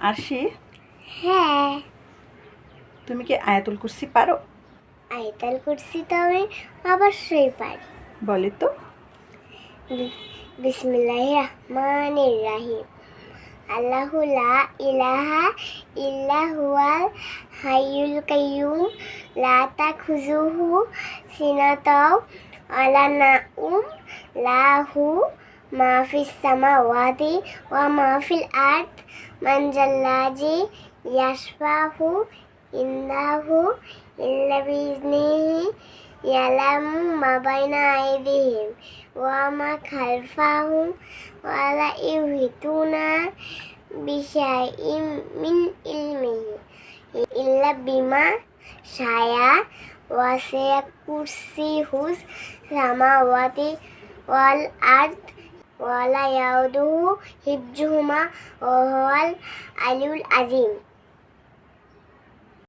আরশি? হ্যাঁ। তুমি কি আয়াতুল কুরসি পারো? আয়তাল কুরসি তো আমি অবশ্যই পারি। বলে তো। বিসমিল্লাহ রহমানির রাহিম। আল্লাহু লা ইলাহা ইল্লা হুয়াল হাইয়ুল কাইয়ুম। লা তাখুযুহু সিনাতাও ওয়ালা নাউম। লাহু माफ़ी समावादी व माफिल आर्थ, मंजल्लाजी, यशवाहु, इंदाहु, इल्लबिजनिहि, यलम मबैन ऐदिहिम वमा खल्फाहु वाला इवितुना बिशैइन मिन इल्मी इल्ला बिमा शाया वासे कुर्सी हुस समावादी, वाल आर्थ ওয়াল ইয়াউদুহু হিফজুহুমা ওয়া আলিউল আযীম